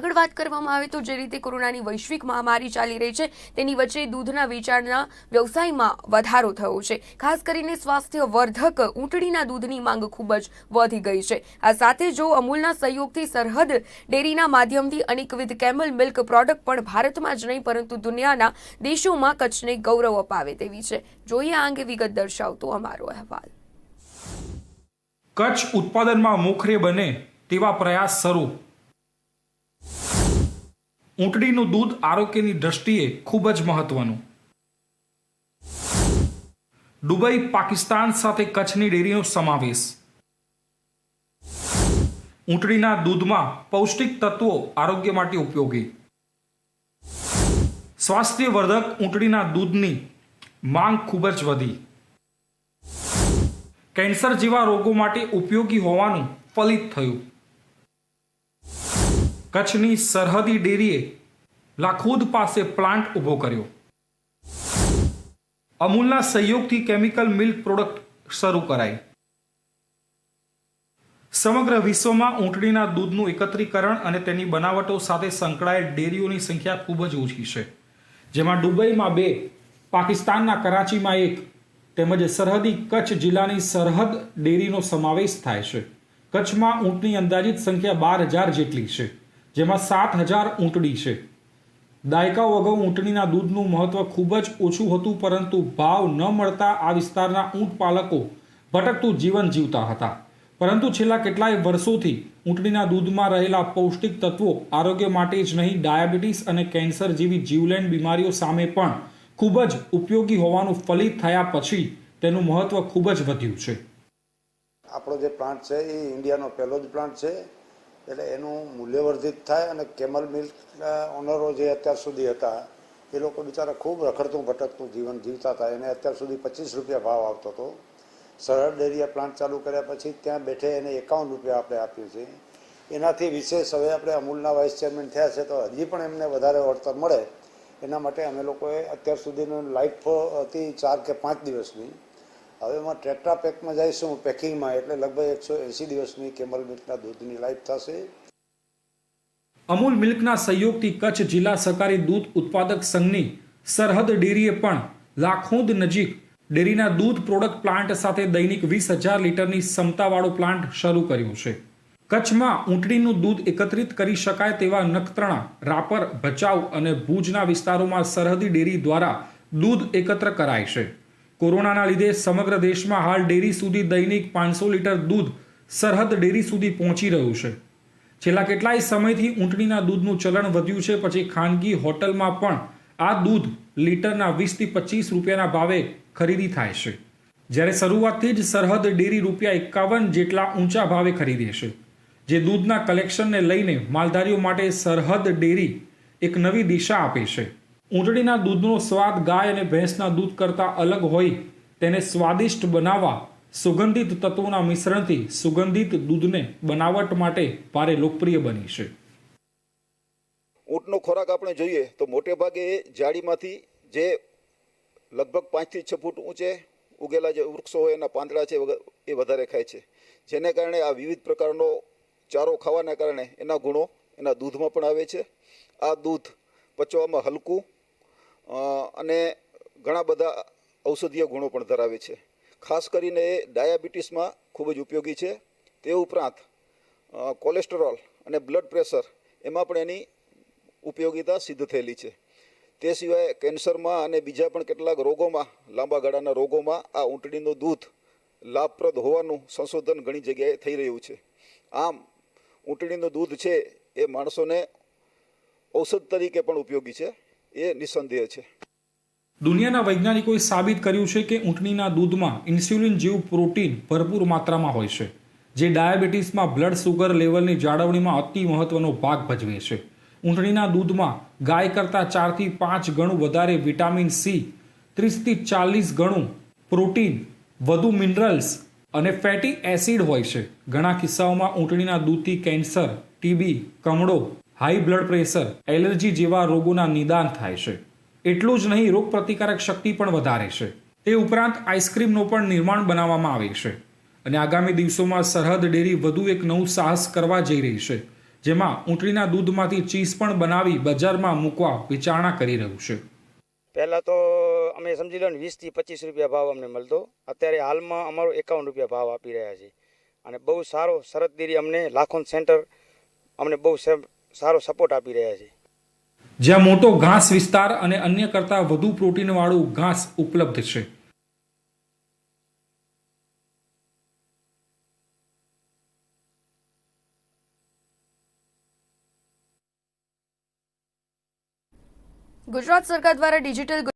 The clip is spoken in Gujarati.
આગળ વાત કરવામાં આવે તો જે રીતે કોરોનાની વૈશ્વિક મહામારી ચાલી રહી છે, તેની વચ્ચે દૂધના વેચાણના વ્યવસાયમાં વધારો થયો છે. ખાસ કરીને સ્વાસ્થ્ય વર્ધક ઊંટડીના દૂધની માંગ ખૂબ જ વધી ગઈ છે. આ સાથે જો અમૂલના સહયોગથી સરહદ ડેરીના માધ્યમથી અનેકવિધ કેમલ મિલ્ક પ્રોડક્ટ પણ ભારતમાં જ નહીં, પરંતુ દુનિયાના દેશોમાં કચ્છને ગૌરવ અપાવે તેવી છે. જોઈએ આ અંગે વિગત દર્શાવતો અમારો અહેવાલ. કચ્છ ઉત્પાદનમાં મોખરે બને તેવા પ્રયાસ શરૂ. ઊંટડીનું દૂધ આરોગ્યની દ્રષ્ટિએ ખૂબ જ મહત્વનું. દુબઈ, પાકિસ્તાન સાથે કચ્છની ડેરીનો સમાવેશ. ઊંટડીના દૂધમાં પૌષ્ટિક તત્વો આરોગ્ય માટે ઉપયોગી. સ્વાસ્થ્યવર્ધક ઊંટડીના દૂધની માંગ ખૂબ જ વધી. કેન્સર જેવા રોગો માટે ઉપયોગી હોવાનું ફલિત થયું. કચ્છની સરહદી ડેરીએ લાખોદ પાસે પ્લાન્ટ ઊભો કર્યો. અમૂલના સહયોગથી કેમિકલ મિલ્ક પ્રોડક્ટ શરૂ કરાઈ. સમગ્ર વિશ્વમાં ઊંટડીના દૂધનું એકત્રીકરણ અને તેની બનાવટો સાથે સંકળાયેલ ડેરીઓની સંખ્યા ખૂબ જ ઓછી છે. જેમાં દુબઈમાં બે, પાકિસ્તાનના કરાચીમાં એક, તેમજ સરહદી કચ્છ જિલ્લાની સરહદ ડેરીનો સમાવેશ થાય છે. કચ્છમાં ઊંટની અંદાજિત સંખ્યા બાર હજાર જેટલી છે. જેમાં સાત હજાર ઊંટડી છે. દાયકાઓ અગાઉ ઊંટણીના દૂધનું મહત્વ ખૂબ જ ઓછું હતું, પરંતુ ભાવ ન મળતા આ વિસ્તારના ઊંટ પાલકો ભટકતું જીવન જીવતા હતા. પરંતુ છેલ્લા કેટલાય વર્ષોથી ઊંટણીના દૂધમાં રહેલા પૌષ્ટિક તત્વો આરોગ્ય માટે જ નહીં, ડાયાબિટીસ અને કેન્સર જેવી જીવલેણ બીમારીઓ સામે પણ ખૂબ જ ઉપયોગી હોવાનું ફલિત થયા પછી તેનું મહત્વ ખૂબ જ વધ્યું છે. આપણો જે પ્લાન્ટ છે એ ઇન્ડિયાનો પહેલો જ પ્લાન્ટ છે. એટલે એનું મૂલ્યવર્ધિત થાય અને કેમલ મિલ્કના ઓનરો જે અત્યાર સુધી હતા, એ લોકો બિચારા ખૂબ રખડતું ભટકતું જીવન જીવતા હતા. એને અત્યાર સુધી પચીસ રૂપિયા ભાવ આવતો હતો. સરળ ડેરિયા પ્લાન્ટ ચાલુ કર્યા પછી ત્યાં બેઠે એને એકાવન રૂપિયા આપણે આપ્યું છે. એનાથી વિશેષ હવે આપણે અમૂલના વાઇસ ચેરમેન થયા છે તો હજી પણ એમને વધારે વળતર મળે. એના માટે અમે લોકોએ અત્યાર સુધીનું લાઈફ હતી ચાર કે પાંચ દિવસની હવે એમાં ટ્રેક્ટા પેકમાં જઈશું પેકિંગમાં, એટલે લગભગ એકસો એંસી દિવસની કેમલ મિલ્કના દૂધની લાઈફ થશે. અમૂલ મિલ્કના સહયોગથી કચ્છ જિલ્લા સહકારી દૂધ ઉત્પાદક સંઘની સરહદ ડેરીએ પણ લાખોદ નજીક ડેરીના દૂધ પ્રોડક્ટ પ્લાન્ટ સાથે દૈનિક વીસ હજાર લીટરની ક્ષમતાવાળો પ્લાન્ટ શરૂ કર્યું છે. કચ્છમાં ઊંટડીનું દૂધ એકત્રિત કરી શકાય તેવા નખત્રાણા, રાપર, ભચાઉ અને ભુજના વિસ્તારોમાં સરહદી ડેરી દ્વારા દૂધ એકત્ર કરાય છે. કોરોનાના લીધે સમગ્ર દેશમાં હાલ ડેરી સુધી દૈનિક પાંચસો લીટર દૂધ સરહદ ડેરી સુધી પહોંચી રહ્યું છે. છેલ્લા કેટલાય સમયથી ઊંટણીના દૂધનું ચલણ વધ્યું છે, પછી ખાનગી હોટલમાં પણ આ દૂધ લીટરના વીસથી પચીસ રૂપિયાના ભાવે ખરીદી થાય છે. જ્યારે શરૂઆતથી જ સરહદ ડેરી રૂપિયા એકાવન જેટલા ઊંચા ભાવે ખરીદે છે. જે દૂધના કલેક્શનને લઈને માલધારીઓ માટે સરહદ ડેરી એક નવી દિશા આપે છે. ઊંટડીના દૂધનો સ્વાદ ગાય અને ભેંસના દૂધ કરતાં અલગ હોય, તેને સ્વાદિષ્ટ બનાવવા સુગંધિત તત્વોના મિશ્રણથી સુગંધિત દૂધને બનાવટ માટે ભારે લોકપ્રિય બની છે. ઊંટનો ખોરાક આપણે જોઈએ તો મોટે ભાગે જાળીમાંથી જે લગભગ પાંચથી છ ફૂટ ઊંચે ઉગેલા જે વૃક્ષો હોય એના પાંદડા છે એ વધારે ખાય છે. જેને કારણે આ વિવિધ પ્રકારનો ચારો ખાવાના કારણે એના ગુણો એના દૂધમાં પણ આવે છે. આ દૂધ પચવામાં હલકું અને ઘણા બધા ઔષધીય ગુણો પણ ધરાવે છે. ખાસ કરીને એ ડાયાબિટીસમાં ખૂબ જ ઉપયોગી છે. તે ઉપરાંત કોલેસ્ટ્રોલ અને બ્લડ પ્રેશર એમાં પણ એની ઉપયોગિતા સિદ્ધ થયેલી છે. તે સિવાય કેન્સરમાં અને બીજા પણ કેટલાક રોગોમાં, લાંબા ગાળાના રોગોમાં આ ઊંટડીનું દૂધ લાભપ્રદ હોવાનું સંશોધન ઘણી જગ્યાએ થઈ રહ્યું છે. આમ, ઊંટડીનું દૂધ છે એ માણસોને ઔષધ તરીકે પણ ઉપયોગી છે. એ નિસંદેહ છે. દુનિયાના વૈજ્ઞાનિકોએ સાબિત કર્યું છે કે ઊંટણીના દૂધમાં ઇન્સ્યુલિન જેવું પ્રોટીન ભરપૂર માત્રામાં હોય છે, જે ડાયાબિટીસમાં બ્લડ સુગર લેવલની જાળવણીમાં અતિ મહત્વનો ભાગ ભજવે છે. ઊંટણીના દૂધમાં ગાય કરતાં ચારથી પાંચ ગણું વધારે વિટામિન સી, ત્રીસથી ચાલીસ ગણું પ્રોટીન, વધુ મિનરલ્સ અને ફેટી એસિડ હોય છે. ઘણા કિસ્સાઓમાં ઊંટણીના દૂધથી કેન્સર, ટીબી, કમળો હાઈ બ્લડ પ્રેશર, એલર્જી જેવા રોગોના નિદાન થાય છે. એટલું જ નહીં રોગ પ્રતિકારક શક્તિ પણ વધારે છે. તે ઉપરાંત આઈસ્ક્રીમનો પણ નિર્માણ બનાવવામાં આવે છે. અને આગામી દિવસોમાં સરહદ ડેરી વધુ એક નવું સાહસ કરવા જઈ રહી છે, જેમાં ઊંટડીના દૂધમાંથી ચીઝ પણ બનાવી બજારમાં મૂકવા વિચારણા કરી રહ્યું છે. પહેલાં તો અમે સમજી લો ને, વીસથી પચીસ રૂપિયા ભાવ અમને મળતો. અત્યારે હાલમાં અમારો એકાવન રૂપિયા ભાવ આપી રહ્યા છે. અને બહુ સારો શરદ ડેરી અમને, લાખોન સેન્ટર અમને બહુ સારો સપોર્ટ આપી રહ્યા છે. જ્યાં મોટો ઘાસ વિસ્તાર અને અન્ય કરતાં વધુ પ્રોટીનવાળું ઘાસ ઉપલબ્ધ છે. ગુજરાત સરકાર દ્વારા ડિજિટલ